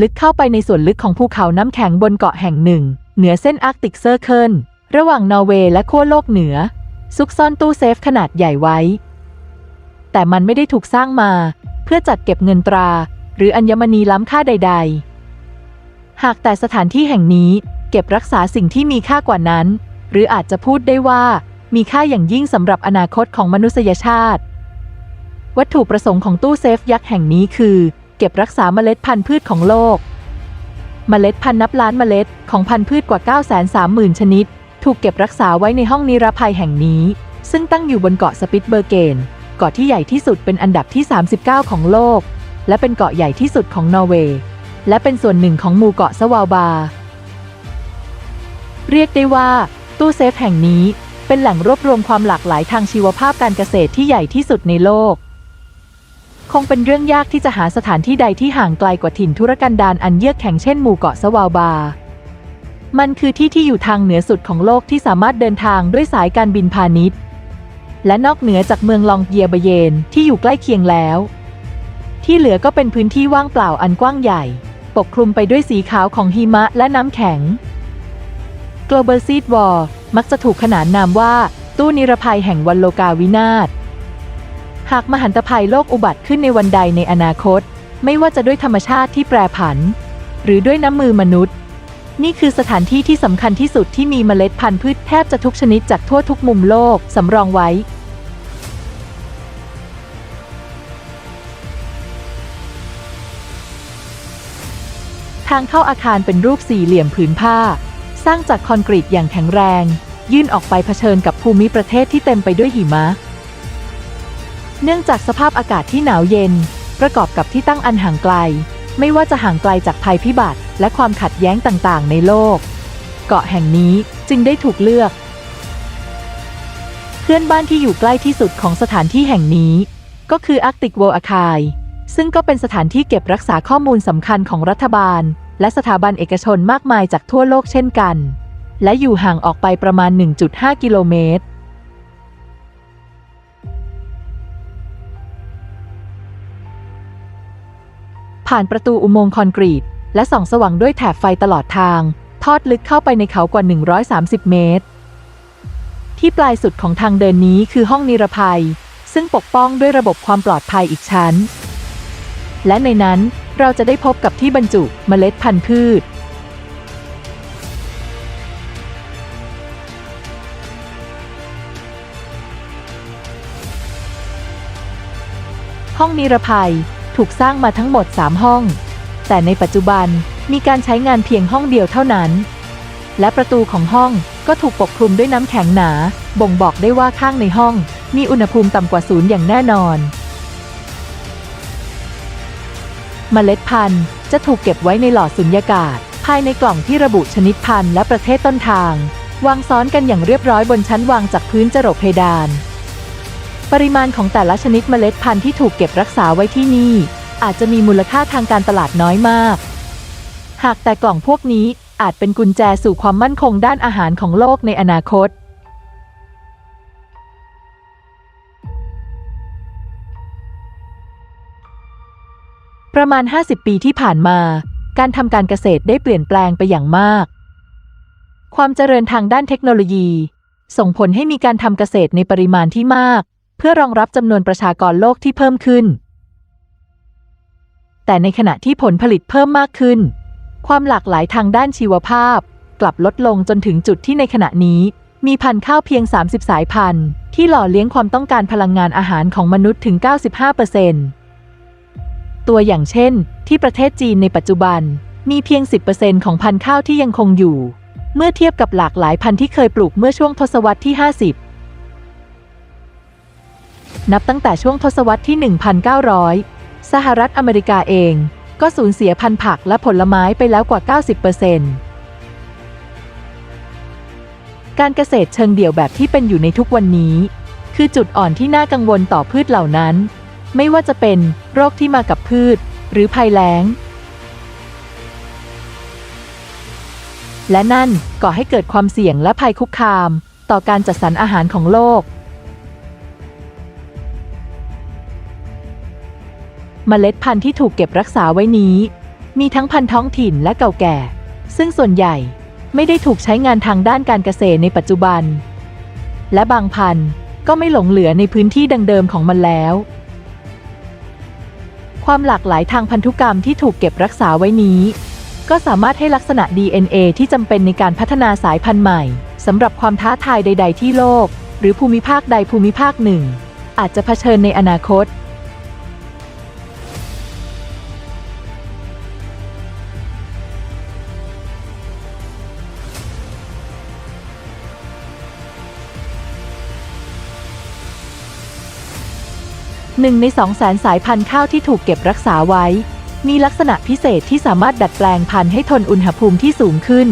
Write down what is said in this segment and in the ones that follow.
ลึกเข้าไปในส่วนลึกของภูเขาน้ำแข็งบนเกาะแห่งหนึ่ง เหนือเส้นอาร์กติกเซอร์เคิลระหว่างนอร์เวย์และขั้วโลกเหนือ ซุกซ่อนตู้เซฟขนาดใหญ่ไว้ แต่มันไม่ได้ถูกสร้างมา เพื่อจัดเก็บเงินตรา หรืออัญมณีล้ำค่าใด ๆ หากแต่สถานที่แห่งนี้เก็บรักษาสิ่งที่มีค่ากว่านั้น หรืออาจจะพูดได้ว่ามีค่าอย่างยิ่งสำหรับอนาคตของมนุษยชาติ วัตถุประสงค์ของตู้เซฟยักษ์แห่งนี้คือ เก็บรักษาเมล็ดพันธุ์พืชของโลก เมล็ดพันธุ์นับล้านเมล็ดของพันธุ์พืชกว่า 930,000 ชนิด ถูกเก็บรักษาไว้ในห้องนิรภัยแห่งนี้ ซึ่งตั้งอยู่บนเกาะสปิตเบอร์เกน เกาะที่ใหญ่ที่สุดเป็นอันดับที่ 39 ของโลก และเป็นเกาะใหญ่ที่สุดของนอร์เวย์ และเป็นส่วนหนึ่งของหมู่เกาะสวาลบา เรียกได้ว่า ตู้เซฟแห่งนี้เป็นแหล่งรวบรวมความหลากหลายทางชีวภาพการเกษตรที่ใหญ่ที่สุดในโลก คงเป็นเรื่องยากที่จะหาสถานที่ใดที่ห่างไกลกว่าถิ่นธุรกันดารอันเยือกแข็งเช่นหมู่เกาะสวาลบา มันคือที่ที่อยู่ทางเหนือสุดของโลกที่สามารถเดินทางด้วยสายการบินพาณิชย์ และนอกเหนือจากเมืองลองเกียเบเยนที่อยู่ใกล้เคียงแล้ว ที่เหลือก็เป็นพื้นที่ว่างเปล่าอันกว้างใหญ่ ปกคลุมไปด้วยสีขาวของหิมะและน้ำแข็ง Global Seed War มักจะถูกขนานนามว่า ตู้นิรภัยแห่งวันโลกาวินาศ หากมหันตภัยโลกอุบัติขึ้นในวันใดในอนาคต ไม่ว่าจะด้วยธรรมชาติที่แปรผัน หรือด้วยน้ำมือมนุษย์ นี่คือสถานที่ที่สำคัญที่สุดที่มีเมล็ดพันธุ์พืชแทบจะทุกชนิดจากทั่วทุกมุมโลกสำรองไว้ ทางเข้าอาคารเป็นรูปสี่เหลี่ยมผืนผ้า สร้างจากคอนกรีตอย่างแข็งแรง ยื่นออกไปเผชิญกับภูมิประเทศที่เต็มไปด้วยหิมะ เนื่องจากสภาพอากาศที่หนาวเย็น ประกอบกับที่ตั้งอันห่างไกล ไม่ว่าจะห่างไกลจากภัยพิบัติ และความขัดแย้งต่างๆ ในโลก เกาะแห่งนี้จึงได้ถูกเลือก เพื่อนบ้านที่อยู่ใกล้ที่สุดของสถานที่แห่งนี้ ก็คือ Arctic World Archive ซึ่งก็เป็นสถานที่เก็บรักษาข้อมูลสำคัญของรัฐบาล และสถาบันเอกชนมากมายจากทั่วโลกเช่นกัน และอยู่ห่างออกไปประมาณ 1.5 กิโลเมตร ผ่านประตูอุโมงค์คอนกรีต และส่องสว่างด้วยแถบไฟตลอดทาง ทอดลึกเข้าไปในเขากว่า 130 เมตร ที่ปลายสุดของทางเดินนี้คือห้องนิรภัย ซึ่งปกป้องด้วยระบบความปลอดภัยอีกชั้น และในนั้นเราจะได้พบกับที่บรรจุเมล็ดพันธุ์พืชห้องนิรภัย ถูกสร้างมาทั้งหมด 3 ห้อง แต่ในปัจจุบันมีการใช้งานเพียงห้องเดียวเท่านั้น และประตูของห้องก็ถูกปกคลุมด้วยน้ำแข็งหนา บ่งบอกได้ว่าข้างในห้อง มีอุณหภูมิต่ำกว่าศูนย์อย่างแน่นอนเมล็ดพันธุ์จะถูกเก็บไว้ในหลอดสุญญากาศ ภายในกล่องที่ระบุชนิดพันธุ์และประเทศต้นทาง วางซ้อนกันอย่างเรียบร้อยบนชั้นวางจากพื้นจรดเพดาน ปริมาณของแต่ละชนิดเมล็ดพันธุ์ที่ถูกเก็บรักษาไว้ที่นี่ อาจจะมีมูลค่าทางการตลาดน้อยมาก หากแต่กล่องพวกนี้อาจเป็นกุญแจสู่ความมั่นคงด้านอาหารของโลกในอนาคต ประมาณ 50 ปีที่ผ่านมา การทำการเกษตรได้เปลี่ยนแปลงไปอย่างมาก ความเจริญทางด้านเทคโนโลยี ส่งผลให้มีการทำเกษตรในปริมาณที่มาก พื่อรองรับจำนวนประชากรโลกที่เพิ่มขึ้น แต่ในขณะที่ผลผลิตเพิ่มมากขึ้น ความหลากหลายทางด้านชีวภาพ กลับลดลงจนถึงจุดที่ในขณะนี้ มีพันธุ์ข้าวเพียง 30 สายพันธุ์ ที่หล่อเลี้ยงความต้องการพลังงานอาหารของมนุษย์ถึง 95%ตัวอย่างเช่น ที่ประเทศจีนในปัจจุบันมีเพียง 10%ของพันธุ์ข้าวที่ยังคงอยู่ เมื่อเทียบกับหลากหลายพันธุ์ที่เคยปลูกเมื่อช่วงทศวรรษที่ 50 นับตั้งแต่ช่วงทศวรรษที่ 1,900 สหรัฐอเมริกาเองก็สูญเสียพันธุ์ผักและผลไม้ไปแล้วกว่า 90%การเกษตรเชิงเดี่ยวแบบที่เป็นอยู่ในทุกวันนี้ คือจุดอ่อนที่น่ากังวลต่อพืชเหล่านั้น ไม่ว่าจะเป็นโรคที่มากับพืช หรือภัยแล้ง และนั่นก่อให้เกิดความเสี่ยงและภัยคุกคาม ต่อการจัดสรรอาหารของโลก เมล็ดพันธุ์ที่ถูกเก็บรักษาไว้นี้ มีทั้งพันธุ์ท้องถิ่นและเก่าแก่ ซึ่งส่วนใหญ่ไม่ได้ถูกใช้งานทางด้านการเกษตรในปัจจุบัน และบางพันธุ์ก็ไม่หลงเหลือในพื้นที่ดังเดิมของมันแล้ว ความหลากหลายทางพันธุกรรมที่ถูกเก็บรักษาไว้นี้ ก็สามารถให้ลักษณะ DNA ที่จำเป็นในการพัฒนาสายพันธุ์ใหม่สำหรับความท้าทายใด ๆ ที่โลก หรือภูมิภาคใดภูมิภาคหนึ่ง อาจจะเผชิญในอนาคต หนึ่งในสองแสนสายพันธุ์ข้าวที่ถูกเก็บรักษาไว้ มีลักษณะพิเศษที่สามารถดัดแปลงพันธุ์ให้ทนอุณหภูมิที่สูงขึ้น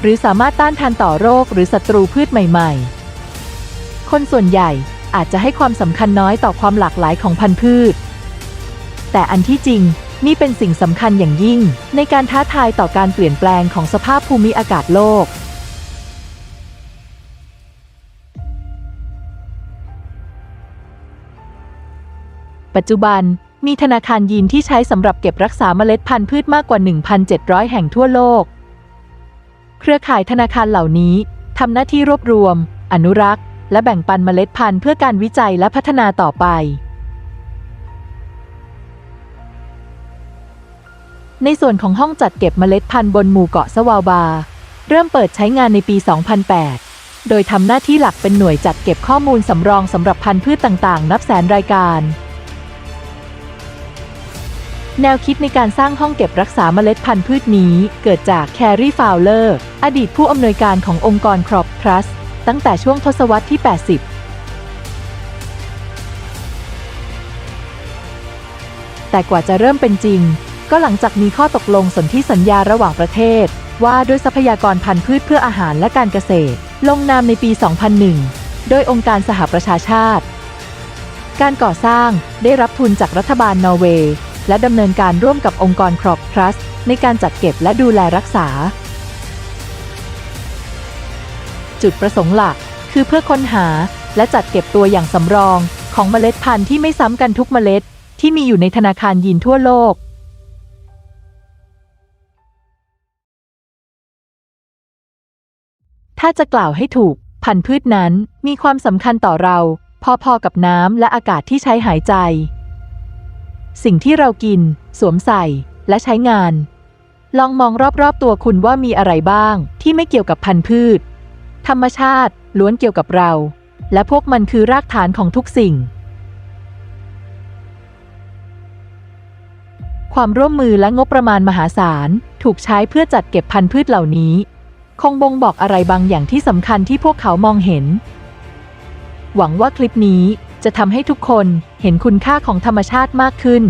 หรือสามารถต้านทานต่อโรคหรือศัตรูพืชใหม่ ๆ คนส่วนใหญ่อาจจะให้ความสำคัญน้อยต่อความหลากหลายของพันธุ์พืช แต่อันที่จริงนี่เป็นสิ่งสำคัญอย่างยิ่งในการท้าทายต่อการเปลี่ยนแปลงของสภาพภูมิอากาศโลก ปัจจุบัน มีธนาคารยีนที่ใช้สำหรับเก็บรักษาเมล็ดพันธุ์พืชมากกว่า 1,700 แห่งทั่วโลก เครือข่ายธนาคารเหล่านี้ทำหน้าที่รวบรวม อนุรักษ์ และแบ่งปันเมล็ดพันธุ์เพื่อการวิจัยและพัฒนาต่อไปในส่วนของห้องจัดเก็บเมล็ดพันธุ์บนหมู่เกาะสวาลบา เริ่มเปิดใช้งานในปี 2008 โดยทำหน้าที่หลักเป็นหน่วยจัดเก็บข้อมูลสำรองสำหรับพันธุ์พืชต่างๆ นับแสนรายการ แนวคิดในการสร้างห้องเก็บรักษาเมล็ดพันธุ์พืชนี้เกิดจากแครีฟาวเลอร์ อดีตผู้อำนวยการขององค์กรครอปทรัสตั้งแต่ช่วงทศวรรษที่ 80แต่กว่าจะเริ่มเป็นจริง ก็หลังจากมีข้อตกลงสนธิสัญญาระหว่างประเทศ ว่าด้วยทรัพยากรพันธุ์พืชเพื่ออาหารและการเกษตร ลงนามในปี 2001 โดยองค์การสหประชาชาติ การก่อสร้างได้รับทุนจากรัฐบาลนอร์เวย์ และดำเนินการร่วมกับองค์กรครอปทรัสในการจัดเก็บและดูแลรักษา จุดประสงค์หลัก คือเพื่อค้นหาและจัดเก็บตัวอย่างสำรองของเมล็ดพันธุ์ที่ไม่ซ้ำกันทุกเมล็ด ที่มีอยู่ในธนาคารยีนทั่วโลกถ้าจะกล่าวให้ถูก พันธุ์พืชนั้นมีความสำคัญต่อเรา พอๆกับน้ำและอากาศที่ใช้หายใจ สิ่งที่เรากิน สวมใส่ และใช้งาน ลองมองรอบๆตัวคุณว่ามีอะไรบ้าง ที่ไม่เกี่ยวกับพันธุ์พืช ธรรมชาติล้วนเกี่ยวกับเรา และพวกมันคือรากฐานของทุกสิ่ง ความร่วมมือและงบประมาณมหาศาล ถูกใช้เพื่อจัดเก็บพันธุ์พืชเหล่านี้ คงบ่งบอกอะไรบางอย่างที่สำคัญที่พวกเขามองเห็น หวังว่าคลิปนี้ จะทำให้ทุกคนเห็นคุณค่าของธรรมชาติมากขึ้น